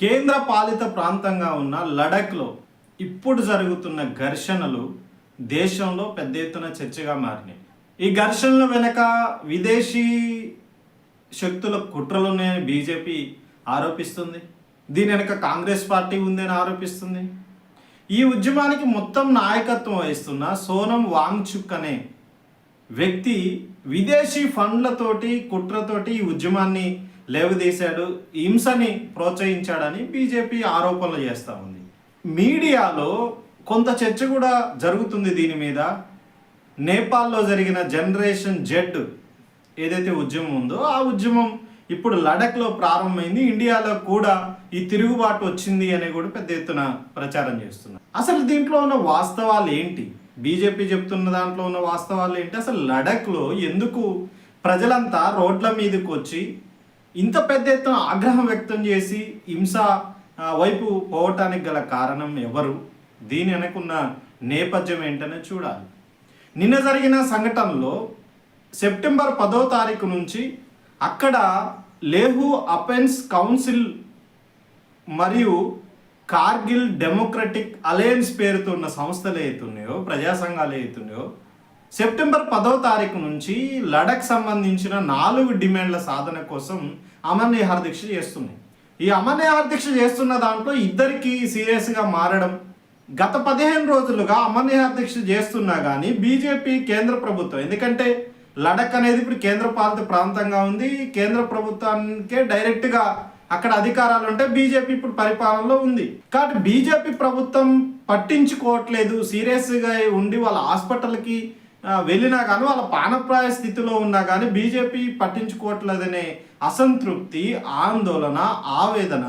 కేంద్ర పాలిత ప్రాంతంగా ఉన్న లడఖ్లో ఇప్పుడు జరుగుతున్న ఘర్షణలు దేశంలో పెద్ద ఎత్తున చర్చగా మారినాయి. ఈ ఘర్షణల వెనక విదేశీ శక్తుల కుట్రలున్నాయని బీజేపీ ఆరోపిస్తుంది. దీని వెనక కాంగ్రెస్ పార్టీ ఉందని ఆరోపిస్తుంది. ఈ ఉద్యమానికి మొత్తం నాయకత్వం వహిస్తున్న సోనం వాంగ్చుక్ అనే వ్యక్తి విదేశీ ఫండ్లతోటి కుట్రతోటి ఈ ఉద్యమాన్ని లేవదీశాడు హింసని ప్రోత్సహించాడని బీజేపీ ఆరోపణలు చేస్తూ ఉంది. మీడియాలో కొంత చర్చ కూడా జరుగుతుంది దీని మీద. నేపాల్లో జరిగిన జనరేషన్ జెడ్ ఏదైతే ఉద్యమం ఉందో ఆ ఉద్యమం ఇప్పుడు లడఖ్లో ప్రారంభమైంది. ఇండియాలో కూడా ఈ తిరుగుబాటు వచ్చింది అని కూడా పెద్ద ఎత్తున ప్రచారం చేస్తున్నారు. అసలు దీంట్లో ఉన్న వాస్తవాలు ఏంటి? బీజేపీ చెప్తున్న దాంట్లో ఉన్న వాస్తవాలు ఏంటి? అసలు లడఖ్లో ఎందుకు ప్రజలంతా రోడ్ల మీదకి వచ్చి ఇంత పెద్ద ఎత్తున ఆగ్రహం వ్యక్తం చేసి హింస వైపు పోవటానికి గల కారణం ఎవరు? దీని వెనకున్న నేపథ్యం ఏంటనే చూడాలి. నిన్న జరిగిన సంఘటనలో సెప్టెంబర్ పదో తారీఖు నుంచి అక్కడ లేహు అపెన్స్ కౌన్సిల్ మరియు కార్గిల్ డెమోక్రటిక్ అలయన్స్ పేరుతో ఉన్న సంస్థలు ఏతున్నాయో ప్రజా సంఘాలు ఏతున్నాయో సెప్టెంబర్ పదో తారీఖు నుంచి లడక్ సంబంధించిన నాలుగు డిమాండ్ల సాధన కోసం అమర్ నిహార్ దీక్ష చేస్తున్నాయి ఈ అమర్ నిహార్ దీక్ష చేస్తున్న దాంట్లో ఇద్దరికి సీరియస్గా మారడం గత పదిహేను రోజులుగా అమర్ నిహార్ దీక్ష చేస్తున్నా కానీ బీజేపీ కేంద్ర ప్రభుత్వం ఎందుకంటే లడక్ అనేది ఇప్పుడు కేంద్ర పాలిత ప్రాంతంగా ఉంది కేంద్ర ప్రభుత్వానికే డైరెక్ట్గా అక్కడ అధికారాలు ఉంటే బీజేపీ ఇప్పుడు పరిపాలనలో ఉంది. కాబట్టి బీజేపీ ప్రభుత్వం పట్టించుకోవట్లేదు సీరియస్గా ఉండి వాళ్ళ హాస్పిటల్కి వెళ్ళినా కానీ వాళ్ళ పానప్రాయ స్థితిలో ఉన్నా కానీ బీజేపీ పట్టించుకోవట్లేదనే అసంతృప్తి ఆందోళన ఆవేదన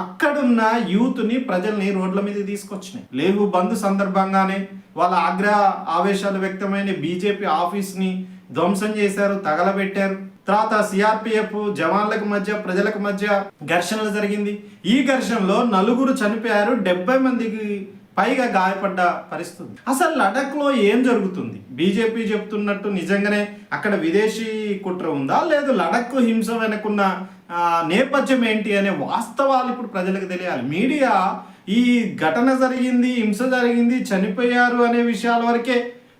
అక్కడున్న యూత్ని ప్రజల్ని రోడ్ల మీద తీసుకొచ్చినాయి. లేవు బంద్ సందర్భంగానే వాళ్ళ ఆగ్రహ ఆవేశాలు వ్యక్తమైన బీజేపీ ఆఫీస్ని ధ్వంసం చేశారు తగలబెట్టారు. తర్వాత సిఆర్పిఎఫ్ జవాన్లకు మధ్య ప్రజలకు మధ్య ఘర్షణలు జరిగింది. ఈ ఘర్షణలో నలుగురు చనిపోయారు డెబ్బై మందికి పైగా గాయపడ్డ పరిస్థితి అసలు లడఖ్లో ఏం జరుగుతుంది? బీజేపీ చెప్తున్నట్టు నిజంగానే అక్కడ విదేశీ కుట్ర ఉందా? లేదు లడఖ్ హింస వెనకున్న నేపథ్యం ఏంటి అనే వాస్తవాలు ఇప్పుడు ప్రజలకు తెలియాలి. మీడియా ఈ ఘటన జరిగింది హింస జరిగింది చనిపోయారు అనే విషయాల వరకే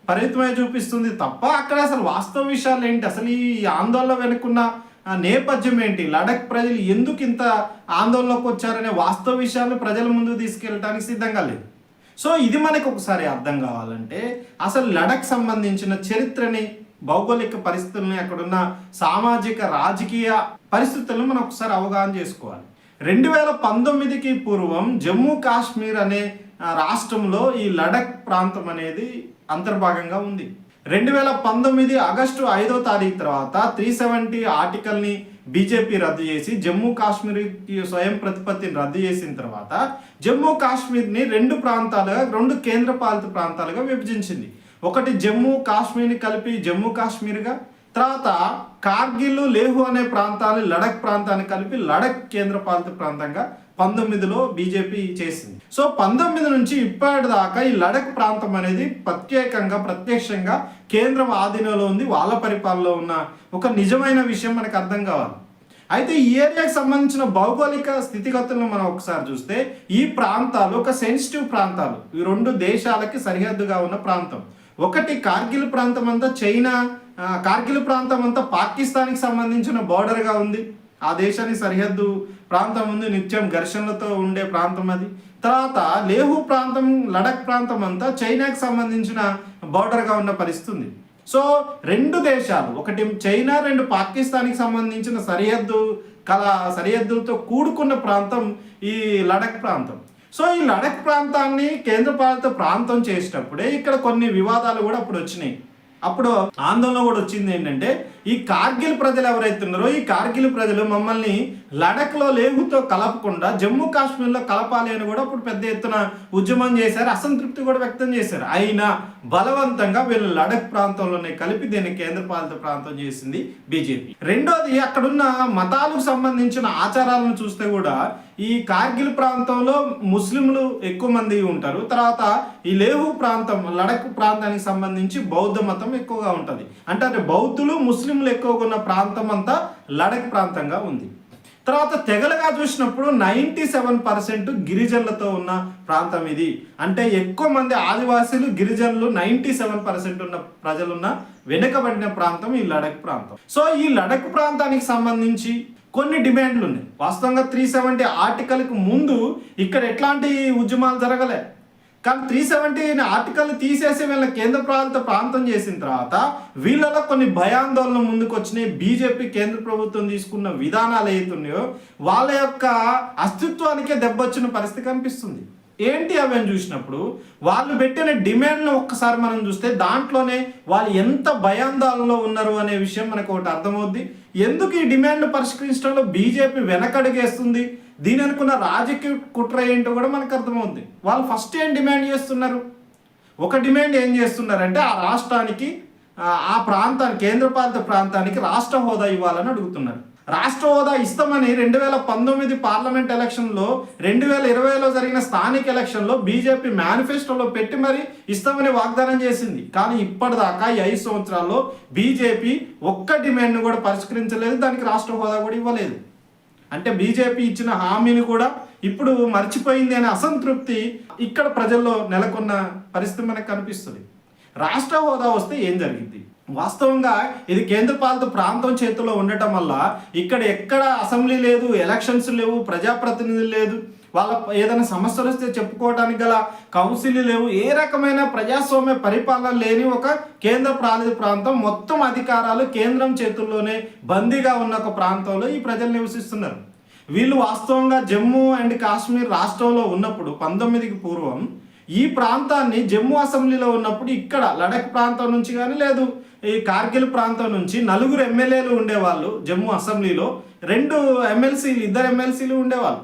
పరిమితమై చూపిస్తుంది తప్ప అక్కడ అసలు వాస్తవ విషయాలు ఏంటి? అసలు ఈ ఆందోళన వెనుకున్న నేపథ్యం ఏంటి? లడఖ్ ప్రజలు ఎందుకు ఇంత ఆందోళనకు వచ్చారనే వాస్తవ విషయాలు ప్రజల ముందు తీసుకెళ్ళడానికి సిద్ధంగా లేదు. సో ఇది మనకు ఒకసారి అర్థం కావాలంటే అసలు లడఖ్ సంబంధించిన చరిత్రని భౌగోళిక పరిస్థితుల్ని అక్కడున్న సామాజిక రాజకీయ పరిస్థితులను మనం ఒకసారి అవగాహన చేసుకోవాలి. రెండు వేల పంతొమ్మిదికి పూర్వం జమ్మూ కాశ్మీర్ అనే రాష్ట్రంలో ఈ లడఖ్ ప్రాంతం అనేది అంతర్భాగంగా ఉంది. రెండు వేల పంతొమ్మిది ఆగస్టు ఐదో తారీఖు తర్వాత త్రీ సెవెంటీ ఆర్టికల్ని బీజేపీ రద్దు చేసి జమ్మూ కాశ్మీర్కి స్వయం ప్రతిపత్తిని రద్దు చేసిన తర్వాత జమ్మూ కాశ్మీర్ని రెండు ప్రాంతాలుగా రెండు కేంద్రపాలిత ప్రాంతాలుగా విభజించింది. ఒకటి జమ్మూ కాశ్మీర్ని కలిపి జమ్మూ కాశ్మీర్గా తర్వాత కార్గిల్ లేహు అనే ప్రాంతాన్ని లడక్ ప్రాంతాన్ని కలిపి లడక్ కేంద్రపాలిత ప్రాంతంగా పంతొమ్మిదిలో బీజేపీ చేసింది. సో పంతొమ్మిది నుంచి ఇప్పటిదాకా ఈ లడక్ ప్రాంతం అనేది ప్రత్యేకంగా ప్రత్యక్షంగా కేంద్రం ఆధీనంలో ఉంది వాళ్ళ పరిపాలనలో ఉన్న ఒక నిజమైన విషయం మనకు అర్థం కావాలి. అయితే ఈ ఏరియాకి సంబంధించిన భౌగోళిక స్థితిగతులను మనం ఒకసారి చూస్తే ఈ ప్రాంతాలు ఒక సెన్సిటివ్ ప్రాంతాలు. ఈ రెండు దేశాలకి సరిహద్దుగా ఉన్న ప్రాంతం. ఒకటి కార్గిల్ ప్రాంతం అంతా చైనా కార్గిల్ ప్రాంతం అంతా పాకిస్తాన్కి సంబంధించిన బార్డర్గా ఉంది. ఆ దేశానికి సరిహద్దు ప్రాంతం ఉంది నిత్యం ఘర్షణలతో ఉండే ప్రాంతం అది. తర్వాత లేహు ప్రాంతం లడక్ ప్రాంతం అంతా చైనాకి సంబంధించిన బార్డర్గా ఉన్న పరిస్థితి ఉంది. సో రెండు దేశాలు ఒకటి చైనా రెండు పాకిస్తాన్కి సంబంధించిన సరిహద్దు కల సరిహద్దులతో కూడుకున్న ప్రాంతం ఈ లడక్ ప్రాంతం. సో ఈ లడక్ ప్రాంతాన్ని కేంద్రపాలిత ప్రాంతం చేసేటప్పుడే ఇక్కడ కొన్ని వివాదాలు కూడా అప్పుడు వచ్చినాయి. అప్పుడు ఆందోళన కూడా వచ్చింది ఏంటంటే ఈ కార్గిల్ ప్రజలు ఎవరైతే ఉన్నారో ఈ కార్గిల్ ప్రజలు మమ్మల్ని లడఖ్లో లేహుతో కలపకుండా జమ్మూ కాశ్మీర్లో కలపాలి అని కూడా అప్పుడు పెద్ద ఎత్తున ఉద్యమం చేశారు. అసంతృప్తి కూడా వ్యక్తం చేశారు. అయినా బలవంతంగా వీళ్ళు లడఖ్ ప్రాంతంలోనే కలిపి దీన్ని కేంద్రపాలిత ప్రాంతం చేసింది బీజేపీ. రెండోది అక్కడున్న మతాలకు సంబంధించిన ఆచారాలను చూస్తే కూడా ఈ కార్గిల్ ప్రాంతంలో ముస్లింలు ఎక్కువ మంది ఉంటారు. తర్వాత ఈ లేహు ప్రాంతం లడఖ్ ప్రాంతానికి సంబంధించి బౌద్ధ మతం ఎక్కువగా ఉంటుంది. అంటే అంటే బౌద్ధులు ముస్లింలు ఎక్కువగా ఉన్న ప్రాంతం అంతా లడక్ ప్రాంతంగా ఉంది. తర్వాత తెగలుగా చూసినప్పుడు నైంటీ సెవెన్ పర్సెంట్ గిరిజనులతో ఉన్న ప్రాంతం ఇది. అంటే ఎక్కువ మంది ఆదివాసీలు గిరిజనులు నైంటీ సెవెన్ పర్సెంట్ ఉన్న ప్రజలున్న వెనుకబడిన ప్రాంతం ఈ లడక్ ప్రాంతం. సో ఈ లడక్ ప్రాంతానికి సంబంధించి కొన్ని డిమాండ్లు ఉన్నాయి వాస్తవంగా త్రీ సెవెంటీ ఆర్టికల్కి ముందు ఇక్కడ ఎట్లాంటి ఉద్యమాలు జరగలే. కానీ త్రీ సెవెంటీ ఆర్టికల్ తీసేసి వీళ్ళ కేంద్ర ప్రాంత ప్రాంతం చేసిన తర్వాత వీళ్ళలో కొన్ని భయాందోళన ముందుకు వచ్చినాయి. బీజేపీ కేంద్ర ప్రభుత్వం తీసుకున్న విధానాలు ఏతున్నాయో వాళ్ళ యొక్క అస్తిత్వానికే దెబ్బొచ్చిన పరిస్థితి కనిపిస్తుంది. ఏంటి అవి అని చూసినప్పుడు వాళ్ళు పెట్టిన డిమాండ్ను ఒక్కసారి మనం చూస్తే దాంట్లోనే వాళ్ళు ఎంత భయాందోళనలో ఉన్నారు అనే విషయం మనకు ఒకటి అర్థమవుద్ది. ఎందుకు ఈ డిమాండ్ పరిష్కరించడంలో బీజేపీ వెనకడుగేస్తుంది? దీని అనుకున్న రాజకీయ కుట్ర ఏంటో కూడా మనకు అర్థమవుతుంది. వాళ్ళు ఫస్ట్ ఏం డిమాండ్ చేస్తున్నారు? ఒక డిమాండ్ ఏం చేస్తున్నారంటే ఆ రాష్ట్రానికి ఆ, ఆ ప్రాంతానికి కేంద్రపాలిత ప్రాంతానికి రాష్ట్ర హోదా ఇవ్వాలని అడుగుతున్నారు. రాష్ట్ర హోదా ఇస్తామని రెండు వేల పంతొమ్మిది పార్లమెంట్ ఎలక్షన్లో రెండు వేల ఇరవైలో జరిగిన స్థానిక ఎలక్షన్లో బీజేపీ మేనిఫెస్టోలో పెట్టి మరి ఇస్తామని వాగ్దానం చేసింది. కానీ ఇప్పటిదాకా ఈ ఐదు సంవత్సరాల్లో బీజేపీ ఒక్క డిమాండ్ను కూడా పరిష్కరించలేదు దానికి రాష్ట్ర హోదా కూడా ఇవ్వలేదు. అంటే బీజేపీ ఇచ్చిన హామీని కూడా ఇప్పుడు మర్చిపోయింది అనే అసంతృప్తి ఇక్కడ ప్రజల్లో నెలకొన్న పరిస్థితి మనకు కనిపిస్తుంది. రాష్ట్ర హోదా వస్తే ఏం జరిగింది? వాస్తవంగా ఇది కేంద్రపాలిత ప్రాంతం చేతిలో ఉండటం వల్ల ఇక్కడ ఎక్కడ అసెంబ్లీ లేదు ఎలక్షన్స్ లేవు ప్రజాప్రతినిధులు లేదు. వాళ్ళ ఏదైనా సమస్యలు వస్తే చెప్పుకోవడానికి గల కౌన్సిల్ లేవు. ఏ రకమైన ప్రజాస్వామ్య పరిపాలన లేని ఒక కేంద్ర పాలిత ప్రాంతం. మొత్తం అధికారాలు కేంద్రం చేతుల్లోనే బందీగా ఉన్న ఒక ప్రాంతంలో ఈ ప్రజలు నివసిస్తున్నారు. వీళ్ళు వాస్తవంగా జమ్మూ అండ్ కాశ్మీర్ రాష్ట్రంలో ఉన్నప్పుడు పంతొమ్మిదికి పూర్వం ఈ ప్రాంతాన్ని జమ్మూ అసెంబ్లీలో ఉన్నప్పుడు ఇక్కడ లడఖ్ ప్రాంతం నుంచి కానీ లేదు ఈ కార్గిల్ ప్రాంతం నుంచి నలుగురు ఎమ్మెల్యేలు ఉండేవాళ్ళు జమ్మూ అసెంబ్లీలో. రెండు ఎమ్మెల్సీలు ఇద్దరు ఎమ్మెల్సీలు ఉండేవాళ్ళు.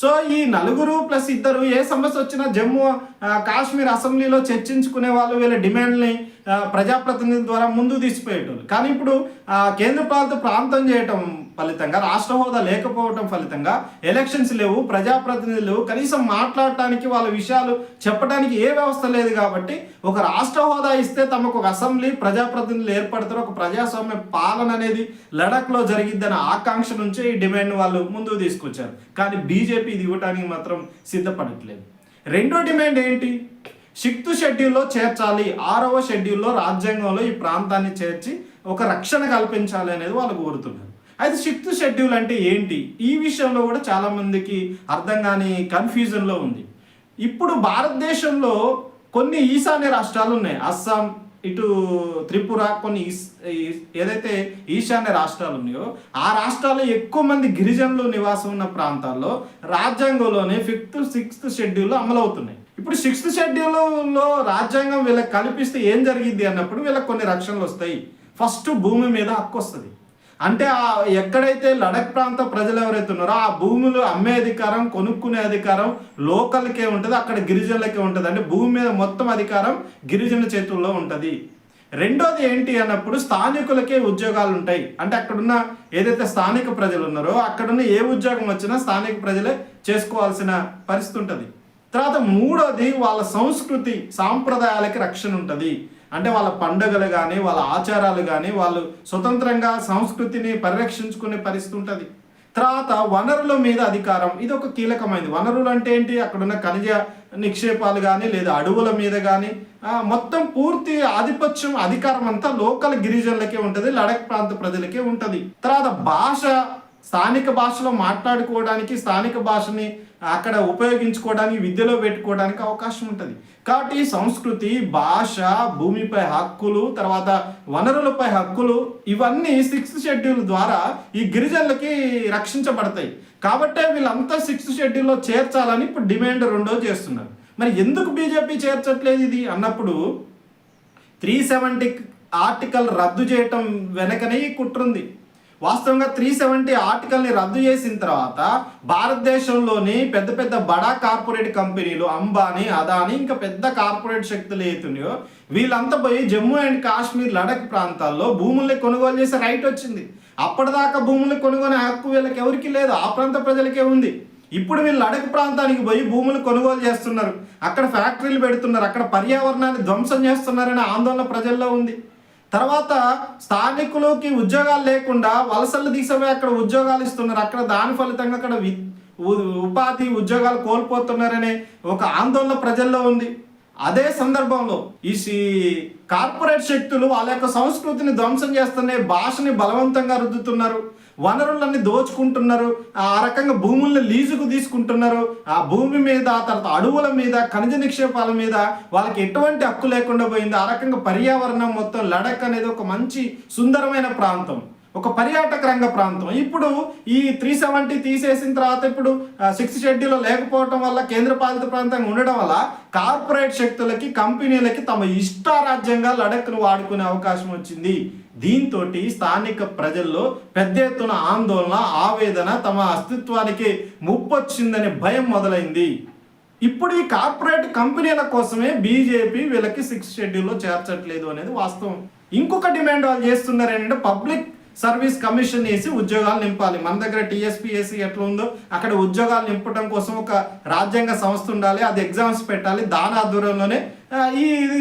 సో ఈ నలుగురు ప్లస్ ఇద్దరు ఏ సమస్య వచ్చినా జమ్మూ కాశ్మీర్ అసెంబ్లీలో చర్చించుకునే వాళ్ళు వీళ్ళ డిమాండ్ని ప్రజాప్రతినిధి ద్వారా ముందు తీసిపోయేటోళ్ళు. కానీ ఇప్పుడు కేంద్ర పాలిత ప్రాంతం చేయటం ఫలితంగా రాష్ట్ర హోదా లేకపోవటం ఫలితంగా ఎలక్షన్స్ లేవు ప్రజాప్రతినిధులు లేవు కనీసం మాట్లాడటానికి వాళ్ళ విషయాలు చెప్పడానికి ఏ వ్యవస్థ లేదు కాబట్టి ఒక రాష్ట్ర హోదా ఇస్తే తమకు ఒక అసెంబ్లీ ప్రజాప్రతినిధులు ఏర్పడతారు ఒక ప్రజాస్వామ్య పాలన అనేది లడఖ్లో జరిగిద్దన్న ఆకాంక్ష నుంచే ఈ డిమాండ్ వాళ్ళు ముందుకు తీసుకొచ్చారు. కానీ బీజేపీ ఇది ఇవ్వటానికి మాత్రం సిద్ధపడట్లేదు. రెండో డిమాండ్ ఏంటి? సిక్స్త్ షెడ్యూల్లో చేర్చాలి ఆరవ షెడ్యూల్లో రాజ్యాంగంలో ఈ ప్రాంతాన్ని చేర్చి ఒక రక్షణ కల్పించాలి అనేది వాళ్ళు కోరుతున్నారు. అయితే సిక్స్త్ షెడ్యూల్ అంటే ఏంటి? ఈ విషయంలో కూడా చాలామందికి అర్థం కాని కన్ఫ్యూజన్లో ఉంది. ఇప్పుడు భారతదేశంలో కొన్ని ఈశాన్య రాష్ట్రాలు ఉన్నాయి. అస్సాం ఇటు త్రిపుర కొన్ని ఈ- ఏదైతే ఈశాన్య రాష్ట్రాలు ఉన్నాయో ఆ రాష్ట్రాల్లో ఎక్కువ మంది గిరిజనులు నివాసం ఉన్న ప్రాంతాల్లో రాజ్యాంగంలోనే ఫిఫ్త్ సిక్స్త్ షెడ్యూల్ అమలవుతున్నాయి. ఇప్పుడు సిక్స్త్ షెడ్యూల్లో రాజ్యాంగం వీళ్ళకి కల్పిస్తే ఏం జరిగింది అన్నప్పుడు వీళ్ళకి కొన్ని రక్షణలు వస్తాయి. ఫస్ట్ భూమి మీద హక్కు వస్తుంది. అంటే ఆ ఎక్కడైతే లడక్ ప్రాంత ప్రజలు ఎవరైతే ఉన్నారో ఆ భూములు అమ్మే అధికారం కొనుక్కునే అధికారం లోకల్కే ఉంటుంది అక్కడ గిరిజనులకే ఉంటుంది. అంటే భూమి మీద మొత్తం అధికారం గిరిజనుల చేతుల్లో ఉంటుంది. రెండోది ఏంటి అన్నప్పుడు స్థానికులకే ఉద్యోగాలు ఉంటాయి. అంటే అక్కడున్న ఏదైతే స్థానిక ప్రజలు ఉన్నారో అక్కడున్న ఏ ఉద్యోగం వచ్చినా స్థానిక ప్రజలే చేసుకోవాల్సిన పరిస్థితి ఉంటుంది. తర్వాత మూడోది వాళ్ళ సంస్కృతి సాంప్రదాయాలకి రక్షణ ఉంటుంది. అంటే వాళ్ళ పండుగలు కానీ వాళ్ళ ఆచారాలు కానీ వాళ్ళు స్వతంత్రంగా సంస్కృతిని పరిరక్షించుకునే పరిస్థితి ఉంటుంది. తర్వాత వనరుల మీద అధికారం ఇది ఒక కీలకమైనది. వనరులు అంటే ఏంటి? అక్కడున్న ఖనిజ నిక్షేపాలు కానీ లేదా అడవుల మీద కానీ మొత్తం పూర్తి ఆధిపత్యం అధికారం అంతా లోకల్ గిరిజనులకే ఉంటుంది లడక్ ప్రాంత ప్రజలకే ఉంటుంది. తర్వాత భాష స్థానిక భాషలో మాట్లాడుకోవడానికి స్థానిక భాషని అక్కడ ఉపయోగించుకోవడానికి విద్యలో పెట్టుకోవడానికి అవకాశం ఉంటుంది. కాబట్టి సంస్కృతి భాష భూమిపై హక్కులు తర్వాత వనరులపై హక్కులు ఇవన్నీ సిక్స్త్ షెడ్యూల్ ద్వారా ఈ గిరిజనులకి రక్షించబడతాయి. కాబట్టే వీళ్ళంతా సిక్స్త్ షెడ్యూల్లో చేర్చాలని ఇప్పుడు డిమాండ్ రెండో చేస్తున్నారు. మరి ఎందుకు బీజేపీ చేర్చట్లేదు ఇది అన్నప్పుడు త్రీ సెవెంటీ ఆర్టికల్ రద్దు చేయటం వెనకనే ఈ కుట్రుంది వాస్తవంగా త్రీ సెవెంటీ ఆర్టికల్ని రద్దు చేసిన తర్వాత భారతదేశంలోని పెద్ద పెద్ద బడా కార్పొరేట్ కంపెనీలు అంబానీ అదానీ ఇంకా పెద్ద కార్పొరేట్ శక్తులు ఏతున్నాయో వీళ్ళంతా పోయి జమ్మూ అండ్ కాశ్మీర్ లడక్ ప్రాంతాల్లో భూముల్ని కొనుగోలు చేసే రైట్ వచ్చింది. అప్పటిదాకా భూములు కొనుగోలు హక్కు వీళ్ళకి ఎవరికి లేదు. ఆ ప్రాంత ప్రజలకే ఉంది. ఇప్పుడు వీళ్ళు లడక్ ప్రాంతానికి పోయి భూములు కొనుగోలు చేస్తున్నారు. అక్కడ ఫ్యాక్టరీలు పెడుతున్నారు. అక్కడ పర్యావరణాన్ని ధ్వంసం చేస్తున్నారనే ఆందోళన ప్రజల్లో ఉంది. తర్వాత స్థానికులకి ఉద్యోగాలు లేకుండా వలసలు తీసిపోయి అక్కడ ఉద్యోగాలు ఇస్తున్నారు. అక్కడ దాని ఫలితంగా అక్కడ వి- ఉపాధి ఉద్యోగాలు కోల్పోతున్నారనే ఒక ఆందోళన ప్రజల్లో ఉంది. అదే సందర్భంలో ఈ కార్పొరేట్ శక్తులు వాళ్ళ యొక్క సంస్కృతిని ధ్వంసం చేస్తున్న భాషని బలవంతంగా రుద్దుతున్నారు. వనరులన్నీ దోచుకుంటున్నారు. ఆ రకంగా భూముల్ని లీజుకు తీసుకుంటున్నారు. ఆ భూమి మీద తర్వాత అడవుల మీద ఖనిజ నిక్షేపాల మీద వాళ్ళకి ఎటువంటి హక్కు లేకుండా పోయింది. ఆ రకంగా పర్యావరణం మొత్తం లడక్ అనేది ఒక మంచి సుందరమైన ప్రాంతం. ఒక పర్యాటక రంగ ప్రాంతం. ఇప్పుడు ఈ త్రీ సెవెంటీ తీసేసిన తర్వాత ఇప్పుడు సిక్స్ షెడ్యూల్ లేకపోవటం వల్ల కేంద్ర పాలిత ప్రాంతంగా ఉండడం వల్ల కార్పొరేట్ శక్తులకి కంపెనీలకి తమ ఇష్టారాజ్యంగా లడక్ను వాడుకునే అవకాశం వచ్చింది. దీంతో స్థానిక ప్రజల్లో పెద్ద ఎత్తున ఆందోళన ఆవేదన తమ అస్తిత్వానికి ముప్పొచ్చిందనే భయం మొదలైంది. ఇప్పుడు ఈ కార్పొరేట్ కంపెనీల కోసమే బీజేపీ వీళ్ళకి సిక్స్ షెడ్యూల్లో చేర్చట్లేదు అనేది వాస్తవం. ఇంకొక డిమాండ్ వాళ్ళు చేస్తున్నారు ఏంటంటే పబ్లిక్ సర్వీస్ కమిషన్ వేసి ఉద్యోగాలు నింపాలి. మన దగ్గర టీఎస్పీఎస్సీ ఎట్లా ఉందో అక్కడ ఉద్యోగాలు నింపడం కోసం ఒక రాజ్యాంగ సంస్థ ఉండాలి. అది ఎగ్జామ్స్ పెట్టాలి. దాని ఆధ్వర్యంలోనే ఈ ఇది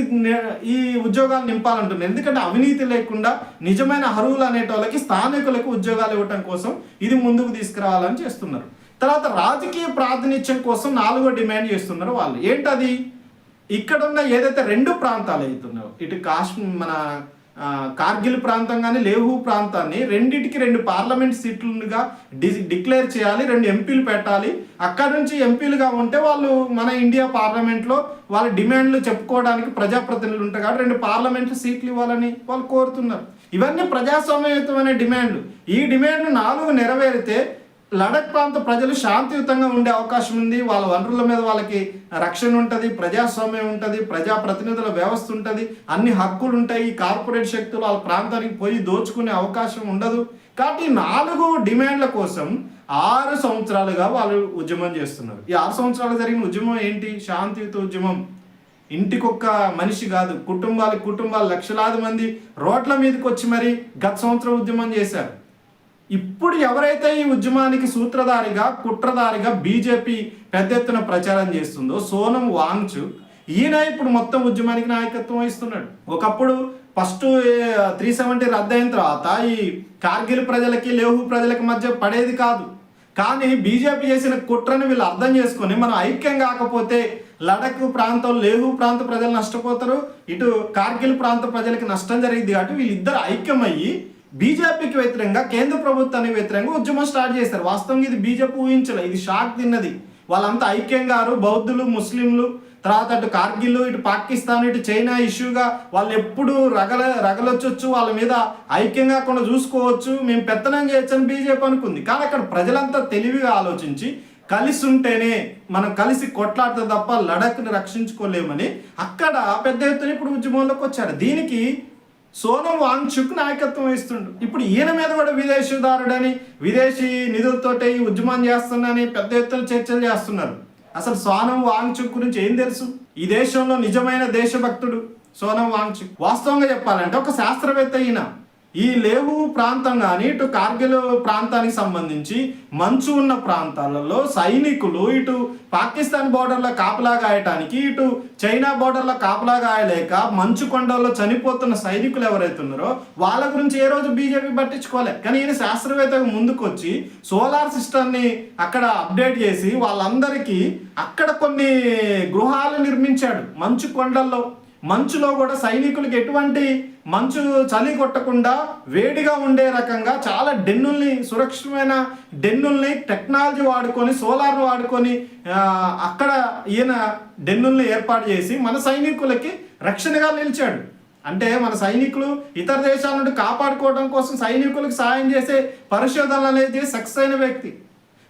ఈ ఉద్యోగాలు నింపాలంటున్నారు ఎందుకంటే అవినీతి లేకుండా నిజమైన అర్హులు అనేటోళ్ళకి స్థానికులకు ఉద్యోగాలు ఇవ్వటం కోసం ఇది ముందుకు తీసుకురావాలని చేస్తున్నారు. తర్వాత రాజకీయ ప్రాతినిధ్యం కోసం నాలుగో డిమాండ్ చేస్తున్నారు వాళ్ళు. ఏంటది? ఇక్కడున్న ఏదైతే రెండు ప్రాంతాలు అవుతున్నాయో ఇటు కాశ్మీర్ మన కార్గిల్ ప్రాంతం కానీ లేహు ప్రాంతాన్ని రెండింటికి రెండు పార్లమెంట్ సీట్లుగా డి డిక్లేర్ చేయాలి రెండు ఎంపీలు పెట్టాలి. అక్కడ నుంచి ఎంపీలుగా ఉంటే వాళ్ళు మన ఇండియా పార్లమెంట్లో వాళ్ళ డిమాండ్లు చెప్పుకోవడానికి ప్రజాప్రతినిధులు ఉంటారు కాబట్టి రెండు పార్లమెంట్ సీట్లు ఇవ్వాలని వాళ్ళు కోరుతున్నారు. ఇవన్నీ ప్రజాస్వామ్యయుతమైన డిమాండ్లు. ఈ డిమాండ్లు నాలుగు నెరవేరితే లడక్ ప్రాంత ప్రజలు శాంతియుతంగా ఉండే అవకాశం ఉంది. వాళ్ళ వనరుల మీద వాళ్ళకి రక్షణ ఉంటుంది ప్రజాస్వామ్యం ఉంటుంది ప్రజాప్రతినిధుల వ్యవస్థ ఉంటుంది. అన్ని హక్కులు ఉంటాయి. ఈ కార్పొరేట్ శక్తులు వాళ్ళ ప్రాంతానికి పోయి దోచుకునే అవకాశం ఉండదు. కాబట్టి ఈ నాలుగు డిమాండ్ల కోసం ఆరు సంవత్సరాలుగా వాళ్ళు ఉద్యమం చేస్తున్నారు. ఈ ఆరు సంవత్సరాలు జరిగిన ఉద్యమం ఏంటి? శాంతియుత ఉద్యమం. ఇంటికొక్క మనిషి కాదు కుటుంబాలు కుటుంబాలు లక్షలాది మంది రోడ్ల మీదకి వచ్చి మరి గత సంవత్సరం ఉద్యమం చేశారు. ఇప్పుడు ఎవరైతే ఈ ఉద్యమానికి సూత్రధారిగా కుట్రధారిగా బీజేపీ పెద్ద ఎత్తున ప్రచారం చేస్తుందో సోనం వాంగ్చు ఈయన ఇప్పుడు మొత్తం ఉద్యమానికి నాయకత్వం వహిస్తున్నాడు. ఒకప్పుడు ఫస్ట్ త్రీ సెవెంటీ రద్దయిన తర్వాత ఈ కార్గిల్ ప్రజలకి లేహు ప్రజలకి మధ్య పడేది కాదు. కానీ బీజేపీ చేసిన కుట్రని వీళ్ళు అర్థం చేసుకొని మనం ఐక్యం కాకపోతే లడక్ ప్రాంతం లేహు ప్రాంత ప్రజలు నష్టపోతారు ఇటు కార్గిల్ ప్రాంత ప్రజలకి నష్టం జరిగింది కాబట్టి వీళ్ళిద్దరు ఐక్యమయ్యి బీజేపీకి వ్యతిరేకంగా కేంద్ర ప్రభుత్వానికి వ్యతిరేకంగా ఉద్యమం స్టార్ట్ చేశారు. వాస్తవంగా ఇది బీజేపీ ఊహించలే. ఇది షాక్ తిన్నది. వాళ్ళంతా ఐక్యంగా గారు బౌద్ధులు ముస్లింలు తర్వాత అటు కార్గిల్ ఇటు పాకిస్తాన్ ఇటు చైనా ఇష్యూగా వాళ్ళు ఎప్పుడు రగల రగలొచ్చు వాళ్ళ మీద ఐక్యంగా కూడా చూసుకోవచ్చు. మేము పెత్తనం చేయొచ్చని బీజేపీ అనుకుంది. కానీ అక్కడ ప్రజలంతా తెలివిగా ఆలోచించి కలిసి ఉంటేనే మనం కలిసి కొట్లాడితే తప్ప లడఖ్ని రక్షించుకోలేమని అక్కడ పెద్ద ఎత్తున ఇప్పుడు ఉద్యమంలోకి వచ్చారు. దీనికి సోనం వాంగ్చుక్ నాయకత్వం వహిస్తుండు. ఇప్పుడు ఈయన మీద కూడా విదేశీదారుడని విదేశీ నిధులతోటి ఈ ఉద్యమం చేస్తున్నానని పెద్ద ఎత్తున చర్చలు చేస్తున్నారు. అసలు సోనం వాంగ్చుక్ గురించి ఏం తెలుసు? ఈ దేశంలో నిజమైన దేశభక్తుడు సోనం వాంగ్చుక్ వాస్తవంగా చెప్పాలంటే ఒక శాస్త్రవేత్త ఈయన. ఈ లేవు ప్రాంతం కానీ ఇటు కార్గిల్ ప్రాంతానికి సంబంధించి మంచు ఉన్న ప్రాంతాలలో సైనికులు ఇటు పాకిస్తాన్ బోర్డర్లో కాపలా గాయటానికి ఇటు చైనా బోర్డర్లో కాపలా గాయలేక మంచు కొండల్లో చనిపోతున్న సైనికులు ఎవరైతే ఉన్నారో వాళ్ళ గురించి ఏ రోజు బీజేపీ పట్టించుకోలే. కానీ ఈయన శాస్త్రవేత్తకు ముందుకొచ్చి సోలార్ సిస్టమ్ని అక్కడ అప్డేట్ చేసి వాళ్ళందరికీ అక్కడ కొన్ని గృహాలు నిర్మించాడు మంచు కొండల్లో. మంచులో కూడా సైనికులకు ఎటువంటి మంచు చలి కొట్టకుండా వేడిగా ఉండే రకంగా చాలా డెన్నుల్ని సురక్షితమైన డెన్నుల్ని టెక్నాలజీ వాడుకొని సోలార్ వాడుకొని అక్కడ ఈయన డెన్నుల్ని ఏర్పాటు చేసి మన సైనికులకి రక్షణగా నిలిచాడు. అంటే మన సైనికులు ఇతర దేశాల నుండి కాపాడుకోవడం కోసం సైనికులకు సాయం చేసే పరిశోధనలు అనేది సక్సెస్ అయిన వ్యక్తి.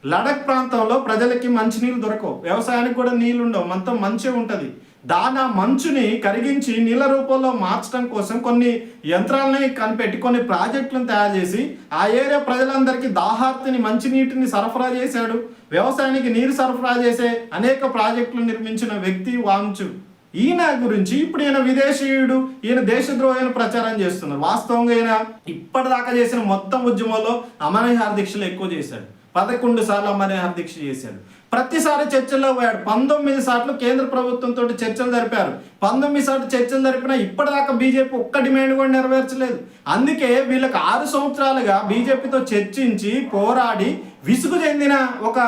లడక్ ప్రాంతంలో ప్రజలకి మంచినీళ్ళు దొరకవు. వ్యవసాయానికి కూడా నీళ్ళు ఉండవు. మొత్తం మంచి ఉంటుంది. దాని మంచుని కరిగించి నీళ్ళ రూపంలో మార్చడం కోసం కొన్ని యంత్రాలని కనిపెట్టి కొన్ని ప్రాజెక్టులను తయారు చేసి ఆ ఏరియా ప్రజలందరికీ దాహార్తిని మంచినీటిని సరఫరా చేశాడు. వ్యవసాయానికి నీరు సరఫరా చేసే అనేక ప్రాజెక్టులు నిర్మించిన వ్యక్తి వాంచు. ఈయన గురించి ఇప్పుడు ఈయన విదేశీయుడు ఈయన దేశద్రోహైన ప్రచారం చేస్తున్నారు. వాస్తవంగా ఈయన ఇప్పటిదాకా చేసిన మొత్తం ఉద్యమంలో అమరహార దీక్షలు ఎక్కువ చేశాడు. పదకొండు సార్లు అమరనిహార దీక్ష చేశాడు. ప్రతిసారి చర్చల్లో పోయాడు. పంతొమ్మిది సార్లు కేంద్ర ప్రభుత్వంతో చర్చలు జరిపారు. పంతొమ్మిది సార్లు చర్చలు జరిపినా ఇప్పటిదాకా బీజేపీ ఒక్క డిమాండ్ కూడా నెరవేర్చలేదు. అందుకే వీళ్ళకి ఆరు సంవత్సరాలుగా బీజేపీతో చర్చించి పోరాడి విసుగు చెందిన ఒక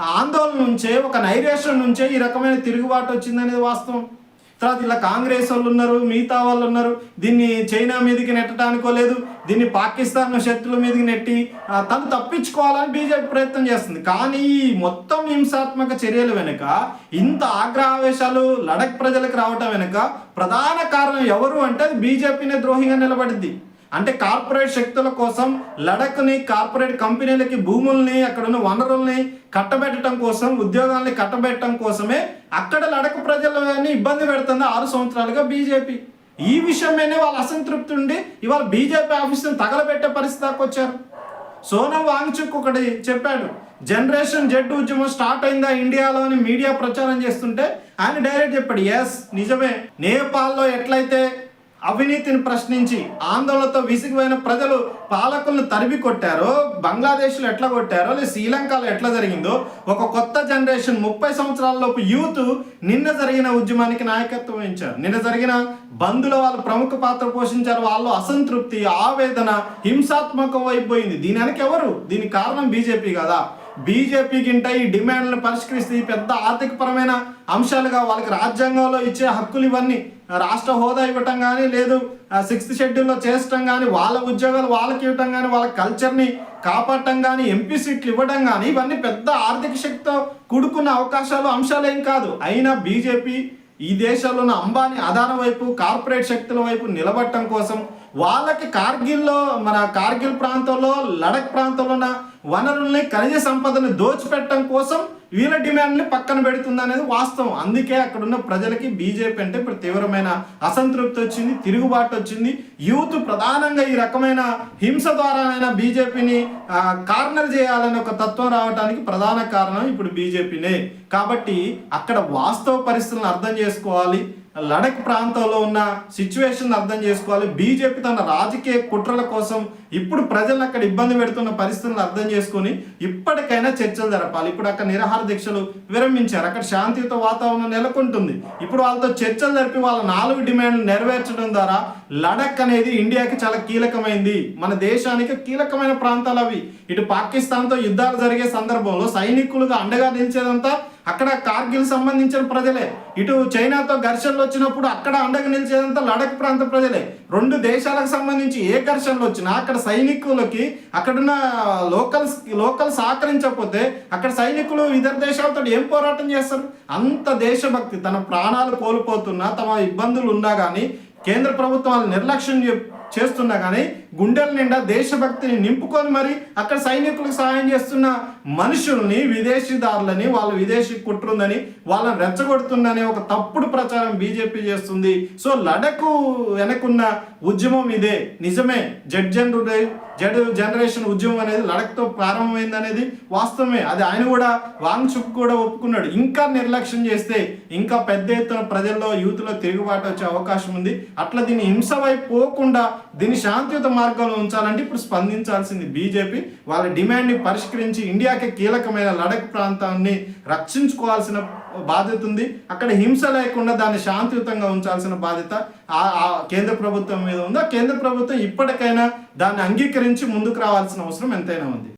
ఆందోళన నుంచే ఒక నైరేషన్ నుంచే ఈ రకమైన తిరుగుబాటు వచ్చిందనేది వాస్తవం. తర్వాత ఇలా కాంగ్రెస్ వాళ్ళు ఉన్నారు మిగతా వాళ్ళు ఉన్నారు దీన్ని చైనా మీదకి నెట్టడానికో లేదు దీన్ని పాకిస్తాన్ శత్రుల మీదకి నెట్టి తను తప్పించుకోవాలని బీజేపీ ప్రయత్నం చేస్తుంది. కానీ ఈ మొత్తం హింసాత్మక చర్యలు వెనుక ఇంత ఆగ్రహావేశాలు లడక్ ప్రజలకు రావటం వెనుక ప్రధాన కారణం ఎవరు అంటే అది బీజేపీనే ద్రోహిగా నిలబడింది. అంటే కార్పొరేట్ శక్తుల కోసం లడఖ్ని కార్పొరేట్ కంపెనీలకి భూముల్ని అక్కడ ఉన్న వనరుల్ని కట్టబెట్టడం కోసం ఉద్యోగాల్ని కట్టబెట్టడం కోసమే అక్కడ లడఖ్ ప్రజలని ఇబ్బంది పెడుతుంది ఆరు సంవత్సరాలుగా బీజేపీ. ఈ విషయమేనే వాళ్ళు అసంతృప్తి ఉండి ఇవాళ బీజేపీ ఆఫీసుని తగలబెట్టే పరిస్థితి దాకా వచ్చారు. సోనం వాంగ్చుక్ ఒకటి చెప్పాడు జనరేషన్ జెడ్ ఉద్యమం స్టార్ట్ అయిందా ఇండియాలో అని మీడియా ప్రచారం చేస్తుంటే ఆయన డైరెక్ట్ చెప్పాడు ఎస్ నిజమే. నేపాల్లో ఎట్లయితే అవినీతిని ప్రశ్నించి ఆందోళనతో విసిగిపోయిన ప్రజలు పాలకులను తరిమి కొట్టారో బంగ్లాదేశ్లో ఎట్లా కొట్టారో లేదా శ్రీలంకలో ఎట్లా జరిగిందో ఒక కొత్త జనరేషన్ ముప్పై సంవత్సరాలలోపు యూత్ నిన్న జరిగిన ఉద్యమానికి నాయకత్వం వహించారు. నిన్న జరిగిన బంధులో వాళ్ళు ప్రముఖ పాత్ర పోషించారు. వాళ్ళు అసంతృప్తి ఆవేదన హింసాత్మకం అయిపోయింది దీని వెనక ఎవరు? దీనికి కారణం బీజేపీ కదా. బీజేపీ గింట ఈ డిమాండ్లను పరిష్కరిస్తే ఈ పెద్ద ఆర్థికపరమైన అంశాలుగా వాళ్ళకి రాజ్యాంగంలో ఇచ్చే హక్కులు ఇవన్నీ రాష్ట్ర హోదా ఇవ్వటం కానీ లేదు సిక్స్త్ షెడ్యూల్లో చేసటం కానీ వాళ్ళ ఉద్యోగాలు వాళ్ళకి ఇవ్వటం కానీ వాళ్ళ కల్చర్ని కాపాడటం కానీ ఎంపీ సీట్లు ఇవ్వడం కానీ ఇవన్నీ పెద్ద ఆర్థిక శక్తితో కూడుకున్న అవకాశాలు అంశాలు ఏం కాదు. అయినా బీజేపీ ఈ దేశంలో ఉన్న అంబానీ ఆధారం వైపు కార్పొరేట్ శక్తుల వైపు నిలబడటం కోసం వాళ్ళకి కార్గిల్లో మన కార్గిల్ ప్రాంతంలో లడక్ ప్రాంతంలో ఉన్న వనరుల్ని ఖనిజ సంపదను దోచిపెట్టడం కోసం వీళ్ళ డిమాండ్ని పక్కన పెడుతుంది అనేది వాస్తవం. అందుకే అక్కడ ఉన్న ప్రజలకి బీజేపీ అంటే ఇప్పుడు తీవ్రమైన అసంతృప్తి వచ్చింది తిరుగుబాటు వచ్చింది. యూత్ ప్రధానంగా ఈ రకమైన హింస ద్వారానైనా బీజేపీని కార్నర్ చేయాలనే ఒక తత్వం రావడానికి ప్రధాన కారణం ఇప్పుడు బీజేపీనే. కాబట్టి అక్కడ వాస్తవ పరిస్థితులను అర్థం చేసుకోవాలి. లడక్ ప్రాంతంలో ఉన్న సిచ్యువేషన్ అర్థం చేసుకోవాలి. బీజేపీ తన రాజకీయ కుట్రల కోసం ఇప్పుడు ప్రజలను అక్కడ ఇబ్బంది పెడుతున్న పరిస్థితులను అర్థం చేసుకొని ఇప్పటికైనా చర్చలు జరపాలి. ఇప్పుడు అక్కడ నిరహార దీక్షలు విరమించారు. అక్కడ శాంతియుత వాతావరణం నెలకొంటుంది. ఇప్పుడు వాళ్ళతో చర్చలు జరిపి వాళ్ళ నాలుగు డిమాండ్లు నెరవేర్చడం ద్వారా లడక్ అనేది ఇండియాకి చాలా కీలకమైంది. మన దేశానికి కీలకమైన ప్రాంతాలు అవి. ఇటు పాకిస్తాన్తో యుద్ధాలు జరిగే సందర్భంలో సైనికులుగా అండగా నిలిచేదంతా అక్కడ కార్గిల్ సంబంధించిన ప్రజలే. ఇటు చైనాతో ఘర్షణలు వచ్చినప్పుడు అక్కడ అండగా నిలిచేదంతా లడక్ ప్రాంత ప్రజలే. రెండు దేశాలకు సంబంధించి ఏ ఘర్షణలు వచ్చినా అక్కడ సైనికులకి అక్కడున్న లోకల్స్ లోకల్ సహకరించకపోతే అక్కడ సైనికులు ఇతర దేశాలతో ఏం పోరాటం చేస్తారు? అంత దేశభక్తి తన ప్రాణాలు కోల్పోతున్నా తమ ఇబ్బందులు ఉన్నా కానీ కేంద్ర ప్రభుత్వం నిర్లక్ష్యం చే- చేస్తున్నా కానీ గుండెల నిండా దేశభక్తిని నింపుకొని మరి అక్కడ సైనికులకు సహాయం చేస్తున్న మనుషుల్ని విదేశీదారులని వాళ్ళు విదేశీ కుట్రుందని వాళ్ళని రెచ్చగొడుతుందనే ఒక తప్పుడు ప్రచారం బీజేపీ చేస్తుంది. సో లడకు వెనకున్న ఉద్యమం ఇదే. నిజమే. జడ్జన్ జనరే జడ్ జనరేషన్ ఉద్యమం అనేది లడక్తో ప్రారంభమైంది అనేది వాస్తవమే. అది ఆయన కూడా వాంగ్చుక్ కూడా ఒప్పుకున్నాడు. ఇంకా నిర్లక్ష్యం చేస్తే ఇంకా పెద్ద ఎత్తున ప్రజల్లో యూత్లో తిరుగుబాటు వచ్చే అవకాశం ఉంది. అట్లా దీన్ని హింస వైపు పోకుండా దీన్ని శాంతియుత మార్గంలో ఉంచాలంటే ఇప్పుడు స్పందించాల్సింది బీజేపీ. వాళ్ళ డిమాండ్ని పరిష్కరించి ఇండియాకి కీలకమైన లడక్ ప్రాంతాన్ని రక్షించుకోవాల్సిన బాధ్యత ఉంది. అక్కడ హింస లేకుండా దాన్ని శాంతియుతంగా ఉంచాల్సిన బాధ్యత ఆ ఆ కేంద్ర ప్రభుత్వం మీద ఉంది. ఆ కేంద్ర ప్రభుత్వం ఇప్పటికైనా దాన్ని అంగీకరించి ముందుకు రావాల్సిన అవసరం ఎంతైనా ఉంది.